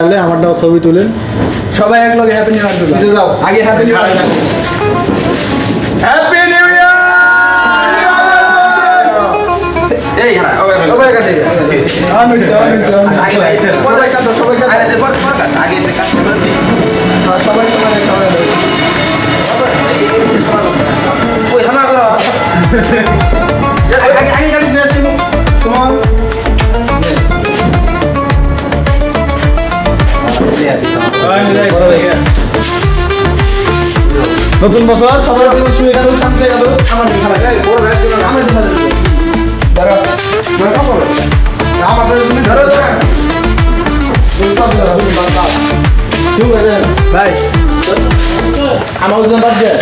তাহলে আমারটাও ছবি তুলেন। সবাই এক লগে হ্যাপি নিউ ইয়ার দাও। আগে happy new year happy new year এই হ্যাঁ সবাই কাটে আমি আমি হইছে। আগে সবাই কাটো সবাই কাটে আরে পর কাট আগে কাট হ্যাঁ, সবাই সবাই সবাই নতুন বছর সবাই শুয়ে গেল শান্তি গেল আমার খাবার বড় ভাই দিল আমার খাবার ধরো কাপড় আমার তুমি ধরো ধরো। ভাই আমার ওজন বাদ দিয়ে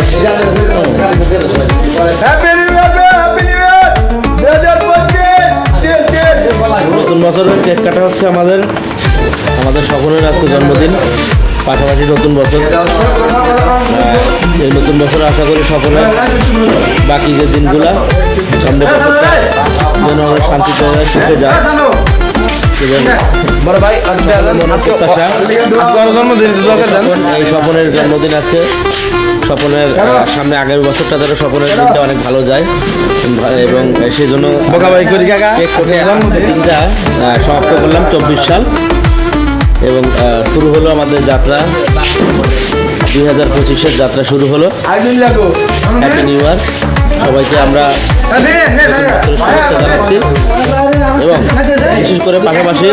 happy new year happy new year 2025 chill chill নতুন বছরের কেক কাটা হচ্ছে আমাদের। আমাদের সকলের আজকে জন্মদিন। পাশাপাশি নতুন বছর। এই নতুন বছর আশা করি সকলে বাকি যে দিনগুলা সামনে যেন অনেক শান্তিতে সুখে যায় এই স্বপনের জন্মদিন আজকে। স্বপনের সামনে আগের বছরটা যেন স্বপনের দিনটা অনেক ভালো যায়। এবং সেই জন্য আহ, সমাপ্ত করলাম চব্বিশ সাল। এবং শুরু হলো আমাদের যাত্রা দুই হাজার পঁচিশের যাত্রা শুরু হলো হ্যাপি নিউ ইয়ার সবাইকে আমরা শুভেচ্ছা জানাচ্ছি এবং বিশেষ করে পাশাপাশি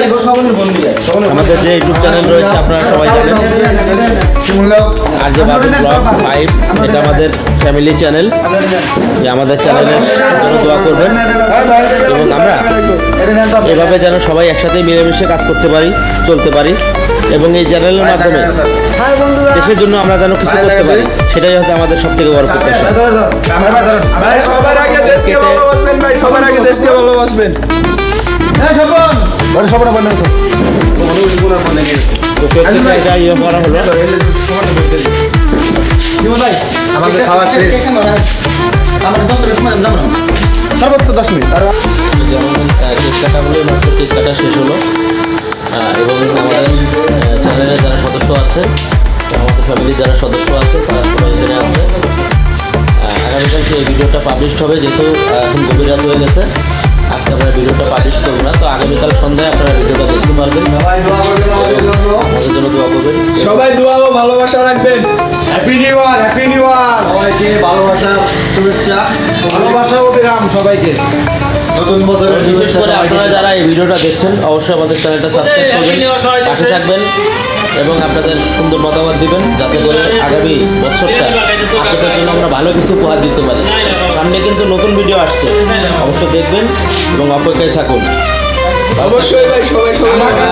আমাদের যে ইউটিউব চ্যানেল রয়েছে, আপনারা সবাই জানেন। আর যে বাবু ব্লগ ফাইভ এটা আমাদের ফ্যামিলি চ্যানেল যে আমাদের চ্যানেলের দোয়া করবেন। এবং আমরা এভাবে যেন সবাই একসাথে মিলেমিশে কাজ করতে পারি, চলতে পারি। এবং এই চ্যানেলের মাধ্যমে দেশের জন্য আমরা যেন কিছু করতে পারি, সেটাই হচ্ছে আমাদের সব থেকে বড় প্রত্যাশা। সবার আগে দেশকে ভালোবাসবেন ভাই, সবার আগে দেশকে ভালোবাসবেন। হ্যাঁ স্বপন। বড় সবার বন্ধ ইয়ে হলো আমাদের খাওয়া শেষ। আমার 10 টাকা সময় যাব না। সর্বোচ্চ দশ মিনিট। আর যেমন কেক কাটা হলো মাত্র কেক কাটা শেষ হলো এবং আমাদের চ্যানেলের যারা সদস্য আছে আমাদের ফ্যামিলির যারা সদস্য আছে তারা সবাই এখানে আছে আহ, আগামীকাল এই ভিডিওটা পাবলিশ হবে যেহেতু এখন গভীর রাত হয়ে গেছে। আজকে আমরা ভিডিওটা পাবলিশ করব না তো আগামীকাল সন্ধ্যায় আপনারা ভিডিওটা দেখতে পারবেন। আমাদের জন্য দোয়া করবেন। সবাই দোয়া ও ভালোবাসা রাখবেন। Happy new year happy new year সবাইকে ভালোবাসার শুভেচ্ছা। ভালোবাসা ও বিরাম সবাইকে। নতুন বছরের শুভেচ্ছা করে আপনারা যারা এই ভিডিওটা দেখছেন অবশ্যই আমাদের চ্যানেলটা সাবস্ক্রাইব করবেন পাশে থাকবেন এবং আপনাদের সুন্দর মতামত দিবেন যাতে করে আগামী বছরটা আপনাদের জন্য আমরা ভালো কিছু উপহার দিতে পারি। সামনে কিন্তু নতুন ভিডিও আসছে। অবশ্যই দেখবেন এবং অপেক্ষায় থাকুন। অবশ্যই ভাই সবাই সবাই ধামাকা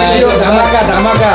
ধামাকা ধামাকা।